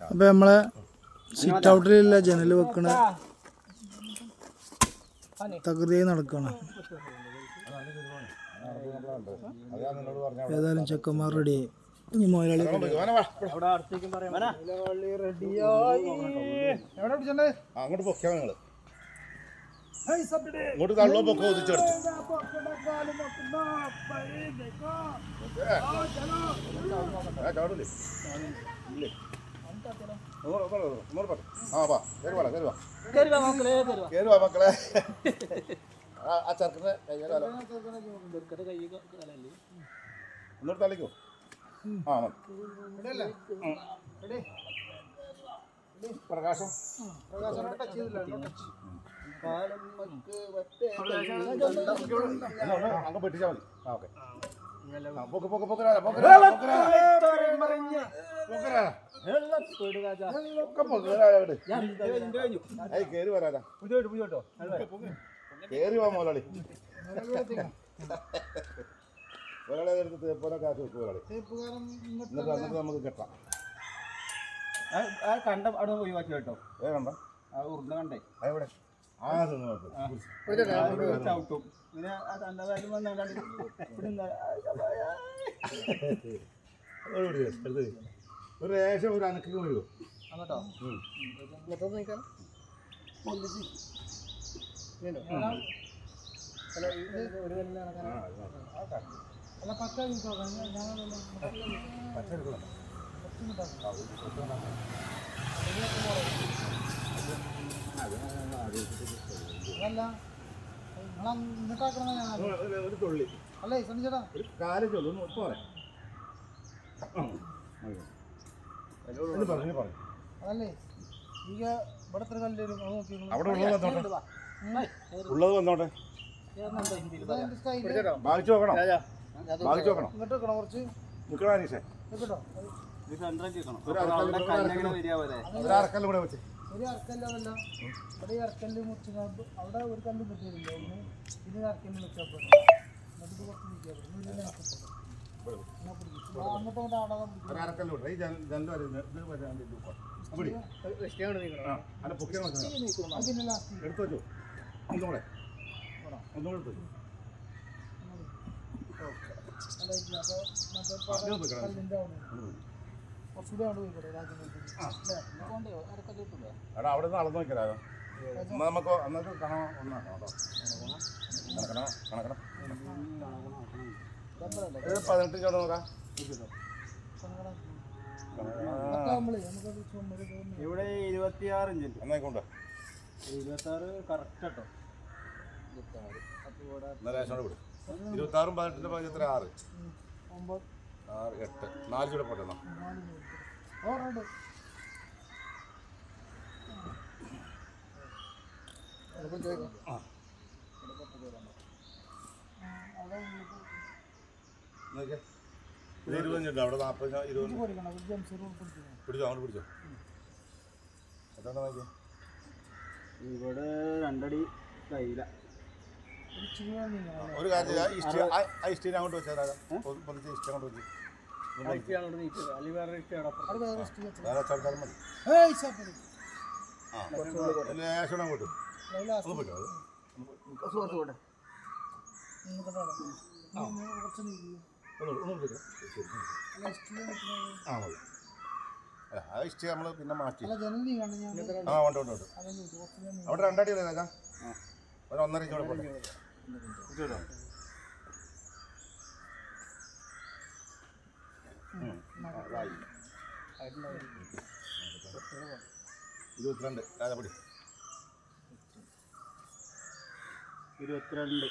അപ്പൊ നമ്മളെ സിറ്റ് ഔട്ടിലുള്ള ജനൽ വെക്കണ തകൃതിയായി നടക്കണം. ഏതായാലും ചെക്കന്മാർ റെഡിയായി ഇനി മുതലാളി അങ്ങോട്ട് പൊക്കിയാ നിങ്ങൾ. ഇങ്ങോട്ട് തള്ളോ പൊക്കോ ഒതിച്ചെടുത്തു ആ മക്കളെ. ആ, ആ പ്രകാശം അങ്ങ് പെട്ടിച്ചാ മതി ആ ഓക്കെ പൊക്ക് പൊക്ക് പോക്ക് രാജാ പോക്ക് രാജാ ഒക്കെ രാജാ. അങ്ങട് ഏയ് കേറി രാജാ. കേറി വാ മുതലാളി. ഒരാളെ എടുത്ത് തേപ്പോനെ കാശ് വെക്കും ഒരാളെ എന്നിട്ട് എന്നിട്ട് നമുക്ക് കെട്ടാം. കണ്ട അവിടെ ഒഴിവാക്കി കേട്ടോ? ഏ കണ്ട? ആ കണ്ടേ. എവിടെ. ചവിട്ടും. പിന്നെ ആ തണ്ടതായാലും വന്നാണ്ട് ഇവിടെ നിന്ന് ഒരു മിനിറ്റ്, എടുത്ത് വെക്ക്. ഒരു രേഷം ഒരു അനക്കിന് വരുമോ അങ്ങോട്ടോ ഒരു തുള്ളി അല്ലേ സണ്ണിച്ചേട്ടാ ഒരു കാല് ചൊല്ലു ഒന്ന് പോരെ പറഞ്ഞു പറഞ്ഞു അതല്ലേ ಈಗ ಬಡತರ ಕಲ್ಲು ಅದು നോക്കി അവിടെ ഉള്ളത് വന്നോട്ടെ ഉള്ളത് വന്നോട്ടെ ബാധിച്ചു നോക്കണം ബാധിച്ചു നോക്കണം ഇങ്ങോട്ട് വെക്കണം കുറച്ച് നിൽക്കണോ അനീഷേ കേട്ടോ ഇത് സെൻട്രാക്കി വെക്കണം ഒരു അപ്പോൾ അവിടെ അരക്കല്ല് കല്ലങ്ങനെ വരിക പോലെ ഒരു അരക്കല്ല് കൂടെ വെച്ച് ഒരു അരക്കല്ലതല്ല ഇവിടെ ഈ അരക്കല്ല് മുറിച്ച് അവിടെ ഒരു കല്ല് കിട്ടിയില്ല ഒന്ന് ഇത് അരക്കല്ല് വെച്ചാൽ പോലെ എന്നിട്ട് കുറച്ച് നീക്കിയാൽ പോലെ ഇതിനെ ആക്കട്ടെ. എന്നാ പിടിക്ക്. ആ, അങ്ങോട്ടും ഇങ്ങോട്ടും ആടാതെ പിടിക്ക്. ഒരു അരക്കല്ല് കൂടെ ഈ ജന- ജനൽ വരെ ഇത് ഇത് വരെ അതിന്റെ ഇത് വെക്കാം. അപ്പടി. ആ, അല്ല പൊക്കിയാ മതി. അത് പിന്നെ ലാസ്റ്റ് എടുത്തു വെച്ചു. എടാ അവിടെ നിന്ന് അളന്ന് നോക്കിയാലോ എന്നാ നമുക്ക് എന്നിട്ട് കാണാം ഒന്നാണ് കേട്ടോ കണക്കണം കണക്കണം ഇത് പതിനെട്ട് ചോട്ട് നോക്കാം ഇവിടെ ഇരുപത്തിയാറ് ഇഞ്ച് എന്നായിക്കോട്ടെ ഇരുപത്താറ് കറക്റ്റ് കേട്ടോ വിടും ഇരുപത്താറും പതിനെട്ടിന്റെ പതിനെത്ര ആറ് ഒമ്പത് ആറ് എട്ട്. നാല് ചൂടെ പോട്ടെ എന്നാ നാല് പേര് ഓർമ്മ നോക്കിയേ ഇത് ഇരുപത്തഞ്ചുണ്ട് അവിടെ നാൽപ്പത് ഇരുപത് പിടിച്ചോ? അങ്ങോട്ട് പിടിച്ചോ? എത്ര നോക്കിയേ? ഇവിടെ രണ്ടടി കയ്യില ഒരു കാര്യം ഇഷ്ടം അങ്ങോട്ട് വെച്ചാൽ ഇഷ്ടം അങ്ങോട്ട് വെച്ച്. ആ. ഇഷ്ടം നമ്മൾ പിന്നെ മാറ്റി. ആ ഉണ്ട് ഉണ്ട് അവിടെ രണ്ടടി ഒന്നര ഇഞ്ചോടെ പോട്ടെ. ഇരുപത്തിരണ്ട്. രാജപടി ഇരുപത്തിരണ്ട്.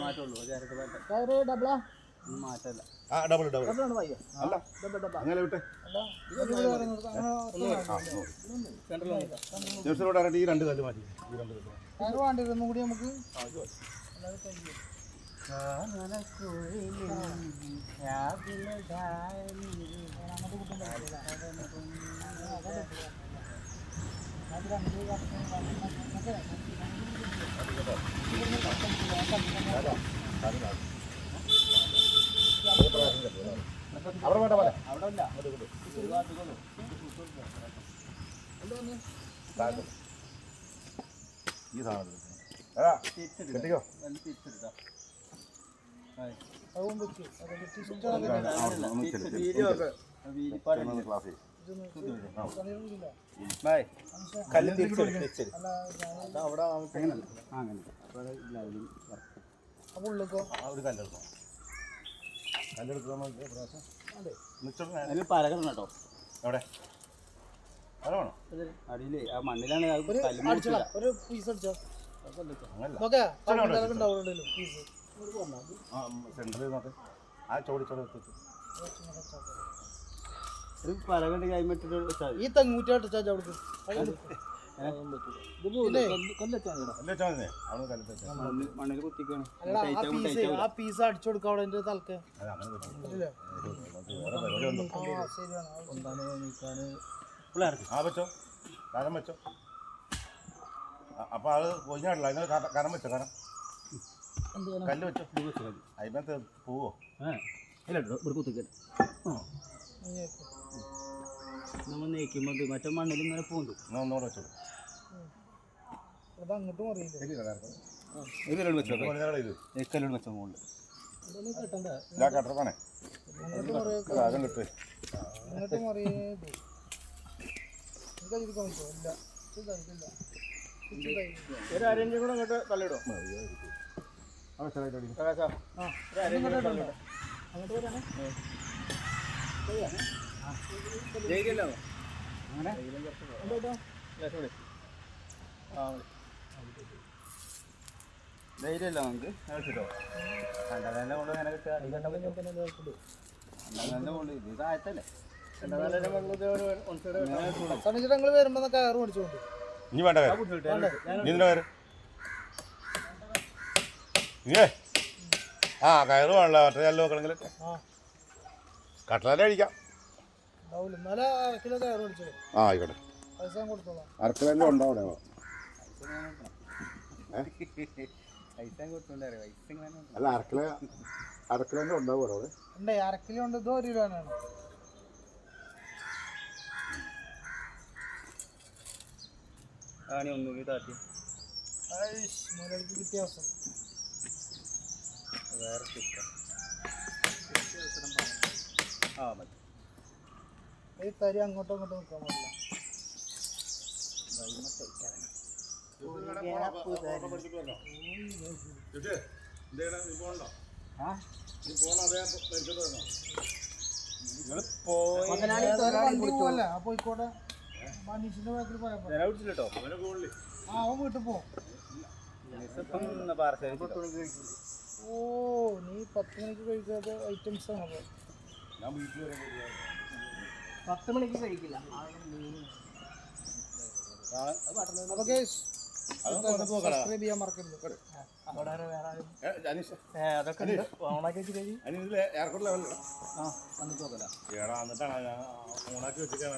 മാറ്റമുള്ളൂ ഡബിളാ മാറ്റല്ല ആ? ഡബിൾ ഡബിൾ അല്ല. അങ്ങനെ വിട്ടെ. ഈ രണ്ട് കല്ല് മാറ്റി. ഈ രണ്ട് കല്ല് കൂടി നമുക്ക് ഈ സാധനം കെട്ടിക്കോ. കല്ല് അവിടെ അപ്പോൾ ഉള്ളിക്കോ ഒരു കല്ലെടുക്കണം എവിടെ അടിയിലേ ആ മണ്ണിലാണ് ഒരു പീസ് അടിച്ചോ അങ്ങനല്ല പീസ്. സെന്ററിൽ നോക്ക് ആ ചോടി ചോടി എടുത്തിട്ട് ഒരു പലകണ്ട് കൈമിട്ടിട്ട് വെച്ചാൽ ഈ തെങ്ങൂറ്റി അടിച്ചാ അവിടേക്ക് ഇല്ലേ? കൊല്ലച്ചാ അല്ലേ വെച്ചാൽ അവിടെ മണ്ണിൽ കുത്തിക്കാണ് ആ പീസ് അടിച്ചു കൊടുക്കാം തലക്ക് അത് അങ്ങനെ. ആ വെച്ചോ കാരണം വെച്ചോ അപ്പോൾ അത് കൊഞ്ഞാടില്ല അതിന് കര- കരം വെച്ചോ കരം കല്ല് വെച്ചോ? അതിനകത്ത് പോവോ? ഇല്ല ഇവിടെ വെക്ക്. നമ്മൾ നീക്കുമ്പോൾ മറ്റേ മണ്ണിൽ ഇങ്ങനെ പോകുന്നു ഒന്നുകൂടെ വെച്ചോ? ഇത് അങ്ങോട്ട് അറിയില്ല കല്ലോട് വെച്ചോ കെട്ടണ്ട. ഇതാ കട്ടറപ്പാണേ അങ്ങോട്ട് കിട്ടേ. അങ്ങോട്ട് മറിയത് എനിക്ക് ഇല്ല ഇത് ഇല്ല. ഇത് ഇതായില്ല. ഒരു അരന്റെ കൂടെ അങ്ങോട്ട് തള്ളിയിടും? ധൈര്യമല്ലോ നമുക്ക്. കേട്ടോ കണ്ടതന്നെ കൊണ്ട് അങ്ങനെ കിട്ടുക. കണ്ടതന്നെ കൊണ്ട് ഇത് താഴത്തല്ലേ വരുമ്പോ കയറ് മേടിച്ചോണ്ട് ഇനി വേണ്ട കാര്യം. നീ ഇതിന്റെ ആ കയറ് വേണല്ലോ മറ്റേ ചെല്ലു നോക്കണമെങ്കിൽ ആ കട്ടല അടിക്കാം ആ ആയിക്കോട്ടെ. അരക്കിലെല്ലാം ഉണ്ടോ അവിടെ? അല്ല അരക്കില അരക്കിലെല്ലാം ഉണ്ടാവും അവിടെ? ഉണ്ടേ അര കിലോ ഉണ്ട്. ഇത് ഒരു കിലോനാണ്. ആണി ഒന്നുകൂടി മുതലേക്ക് കിട്ടിയ അവസരം വേറെ ആ മതി. ഈ തരി അങ്ങോട്ടും ഇങ്ങോട്ടും നിൽക്കാൻ പാടില്ല. പോയിക്കോട്ടെ. മനീഷിന്റെ ബാക്കിൽ പോയാ വിളിച്ചിട്ടോ ആ അവൻ വീട്ടിൽ പോ. പാർസൽ ഓ നീ പത്ത് മണിക്ക് കഴിക്കാത്ത ഐറ്റംസ് ആണ് പത്ത് മണിക്ക് കഴിക്കില്ല. അപ്പൊ കേസ് സബ്സ്ക്രൈബ് ചെയ്യാൻ മറക്കരുത്. അതൊക്കെ ഓണാക്കി വെച്ച് കഴിഞ്ഞ്. അതിന് ഇതിൽ എയർപോർട്ട് ലെവലില്ല ആ വന്നിട്ട് നോക്കല ഏടാ എന്നിട്ടാണ് ഓണാക്കി വെച്ചിട്ടാണ്